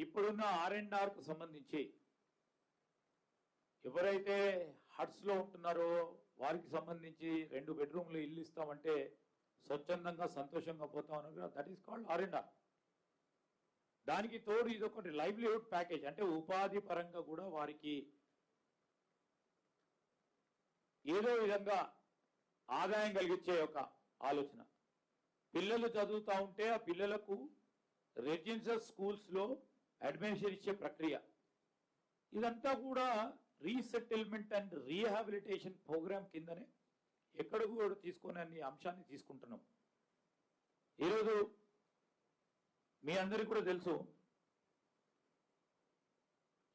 ఇప్పుడున్న are and సంబంధించి ఎవరైతే హట్స్లో ఉంటున్నారో వారికి సంబంధించి రెండు బెడ్రూమ్లు ఇల్లు ఇస్తామంటే స్వచ్ఛందంగా సంతోషంగా పోతాం that is called R and R దానికి తోడు ఇది ఒకటి లైవ్లీహుడ్ ప్యాకేజ్ అంటే ఉపాధి పరంగా కూడా వారికి ఏదో విధంగా ఆదాయం కలిగించే ఒక ఆలోచన. పిల్లలు చదువుతా ఉంటే ఆ పిల్లలకు రెసిడెన్షియల్ స్కూల్స్లో అడ్మిషన్ ఇచ్చే ప్రక్రియ. ఇదంతా కూడా రీసెటిల్మెంట్ అండ్ రీహాబిలిటేషన్ ప్రోగ్రామ్ కిందనే ఎక్కడ కూడా తీసుకునే అంశాన్ని తీసుకుంటున్నాం. ఈరోజు మీ అందరికీ కూడా తెలుసు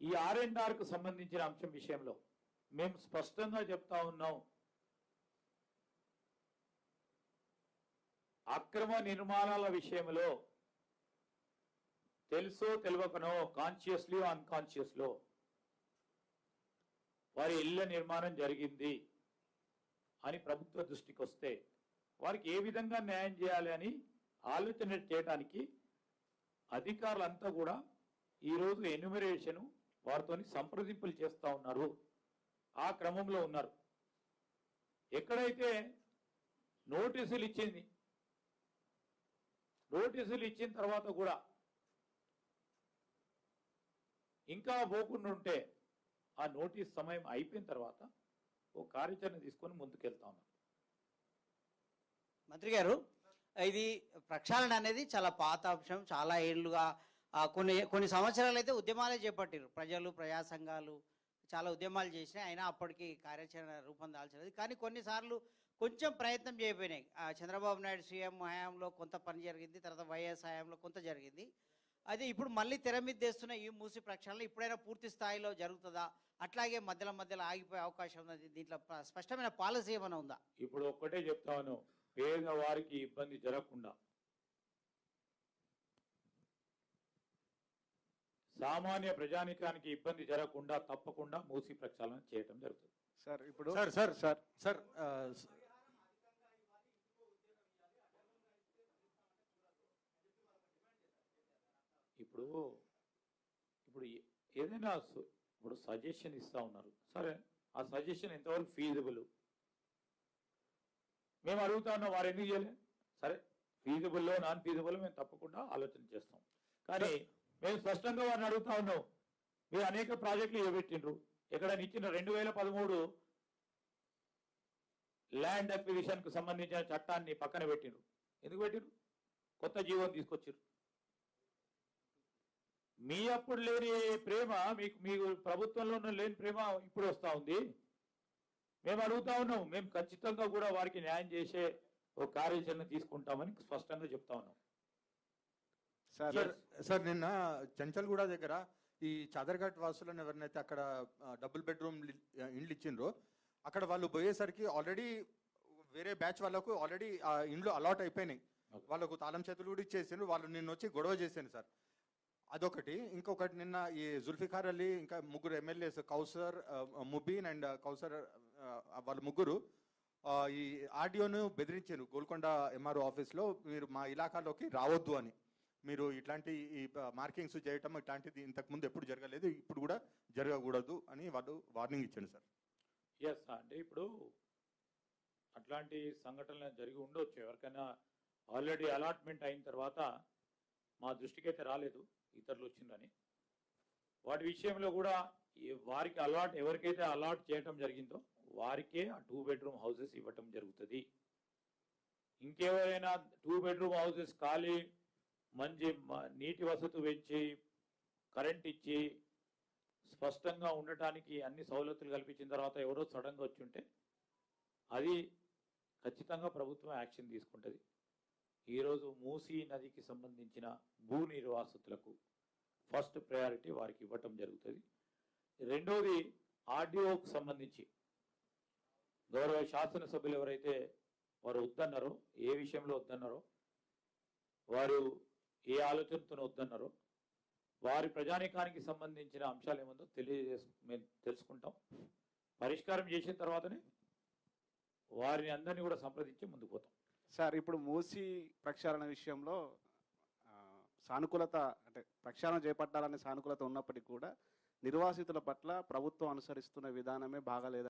ఈ ఆర్ఎన్ఆర్కు సంబంధించిన అంశం విషయంలో మేము స్పష్టంగా చెప్తా ఉన్నాం. అక్రమ నిర్మాణాల విషయంలో తెలుసో తెలియకనో కాన్షియస్లీ అన్కాన్షియస్లో వారి ఇళ్ళ నిర్మాణం జరిగింది అని ప్రభుత్వ దృష్టికి వస్తే వారికి ఏ విధంగా న్యాయం చేయాలి అని ఆలోచన చేయడానికి అధికారులంతా కూడా ఈరోజు ఎన్యుమరేషను వారితోని సంప్రదింపులు చేస్తా ఉన్నారు. ఆ క్రమంలో ఉన్నారు. ఎక్కడైతే నోటీసులు ఇచ్చింది నోటీసులు ఇచ్చిన తర్వాత కూడా ఇంకా పోకుండా ఉంటే ఆ నోటీస్ సమయం అయిపోయిన తర్వాత ఓ కార్యాచరణ తీసుకొని ముందుకెళ్తా ఉన్నాం మంత్రి గారు ఇది ప్రక్షాళన అనేది చాలా పాత అంశం. చాలా ఏళ్ళుగా కొన్ని కొన్ని సంవత్సరాలు అయితే ఉద్యమాలే చేపట్టారు ప్రజలు ప్రజా సంఘాలు చాలా ఉద్యమాలు చేసినాయి. అయినా అప్పటికి కార్యాచరణ రూపం దాల్చలేదు. కానీ కొన్నిసార్లు కొంచెం ప్రయత్నం చేయబోయినాయి. చంద్రబాబు నాయుడు సీఎం హయాంలో కొంత పని జరిగింది తర్వాత వైఎస్ హయాంలో కొంత జరిగింది. అయితే ఇప్పుడు మళ్ళీ తెర మీద తెస్తున్న ఈ మూసి ప్రక్షాళన ఇప్పుడైనా పూర్తి స్థాయిలో జరుగుతుందా? అట్లాగే మధ్యలో మధ్యలో ఆగిపోయే అవకాశం ఉన్నది దీంట్లో స్పష్టమైన పాలసీ ఏమైనా ఉందా? ఇప్పుడు ఒక్కటే చెప్తాను పేదవారికి ఇబ్బంది జరగకుండా. సామాన్య ప్రజానికానికి ఇబ్బంది జరగకుండా తప్పకుండా మూసి ప్రక్షాళన చేయటం జరుగుతుంది. సార్ ఇప్పుడు సార్ సార్ సార్ సార్ ఆ, స- ఇప్పుడు ఇప్పుడు ఏదైనా ఇప్పుడు సజెషన్ ఇస్తా ఉన్నారు. సరే ఆ సజెషన్ ఎంతవరకు ఫీజిబుల్ మేము అడుగుతా ఉన్నాం వారు ఎందుకు చేయలే? సరే ఫీజిబుల్లో నాన్ ఫీజిబుల్ మేము తప్పకుండా ఆలోచన చేస్తాం. కానీ మేము స్పష్టంగా వారిని అడుగుతా ఉన్నాం మీరు అనేక ప్రాజెక్టులు ఇవ్వబెట్టిండ్రు. ఎక్కడ ఇచ్చిన రెండు వేల పదమూడు ల్యాండ్ అక్విజిషన్కు సంబంధించిన చట్టాన్ని పక్కన పెట్టిండ్రు. ఎందుకు పెట్టిండ్రు? కొత్త జీవో తీసుకొచ్చారు మీ అప్పుడు లేని ప్రేమ మీకు మీకు ప్రభుత్వంలో ఉన్న లేని ప్రేమ ఇప్పుడు వస్తా ఉంది. మేము అడుగుతా ఉన్నాం మేము ఖచ్చితంగా కూడా వారికి న్యాయం చేసే ఒక కార్యాచరణ తీసుకుంటామని స్పష్టంగా చెప్తా ఉన్నాం. సార్ సార్ నిన్న చంచల్గూడ దగ్గర ఈ చాదర్ఘాట్ వాసులను ఎవరినైతే అక్కడ డబుల్ బెడ్రూమ్ ఇండ్లు ఇచ్చిండ్రో అక్కడ వాళ్ళు పోయేసరికి ఆల్రెడీ వేరే బ్యాచ్ వాళ్ళకు ఆల్రెడీ ఆ ఇండ్లు అలాట్ అయిపోయినాయి. వాళ్ళకు తాళం చేతులు కూడా ఇచ్చేసిండ్రు వాళ్ళు నిన్న వచ్చి గొడవ చేశాను సార్. అదొకటి. ఇంకొకటి నిన్న ఈ జుల్ఫికార్ అలీ ఇంకా ముగ్గురు ఎమ్మెల్యేస్ కౌసర్ ముబీన్ అండ్ కౌసర్ వాళ్ళ ముగ్గురు ఈ ఆడియోను బెదిరించారు గోల్కొండ ఎంఆర్ఓ ఆఫీస్లో. మీరు మా ఇలాకాలోకి రావద్దు అని. మీరు ఇట్లాంటి ఈ మార్కింగ్స్ చేయటం ఇట్లాంటిది ఇంతకు ముందు ఎప్పుడు జరగలేదు ఇప్పుడు కూడా జరగకూడదు అని వాళ్ళు వార్నింగ్ ఇచ్చారు సార్. ఎస్ అంటే ఇప్పుడు అట్లాంటి సంఘటనలు జరిగి ఉండొచ్చు. ఎవరికైనా ఆల్రెడీ అలాట్మెంట్ అయిన తర్వాత మా దృష్టికి అయితే రాలేదు ఇతరులు వచ్చిందని. వాటి విషయంలో కూడా వారికి అలాట్ ఎవరికైతే అలాట్ చేయటం జరిగిందో వారికే ఆ టూ బెడ్రూమ్ హౌసెస్ ఇవ్వటం జరుగుతుంది. ఇంకెవరైనా టూ బెడ్రూమ్ హౌసెస్ ఖాళీ మంచి మ- నీటి వసతి పెంచి కరెంట్ ఇచ్చి స్పష్టంగా ఉండటానికి అన్ని సౌలతులు కల్పించిన తర్వాత ఎవరో సడన్గా వచ్చి ఉంటే అది ఖచ్చితంగా ప్రభుత్వం యాక్షన్ తీసుకుంటుంది. ఈరోజు మూసీ నదికి సంబంధించిన భూ నిర్వాసితులకు ఫస్ట్ ప్రయారిటీ వారికి ఇవ్వటం జరుగుతుంది. రెండోది ఆర్డీఓకు సంబంధించి గౌరవ శాసనసభ్యులు ఎవరైతే వారు వద్దన్నారో ఏ విషయంలో వద్దన్నారో వారు ఏ ఆలోచనతో వద్దన్నారో వారి ప్రజానీకానికి సంబంధించిన అంశాలు ఏముందో తెలియజేసు మేము తెలుసుకుంటాం. పరిష్కారం చేసిన తర్వాతనే వారిని అందరినీ కూడా సంప్రదించి ముందుకు పోతాం. సార్ ఇప్పుడు మూసి ప్రక్షాళన విషయంలో సానుకూలత అంటే ప్రక్షాళన చేపట్టాలనే సానుకూలత ఉన్నప్పటికీ కూడా నిర్వాసితుల పట్ల ప్రభుత్వం అనుసరిస్తున్న విధానమే బాగాలేదు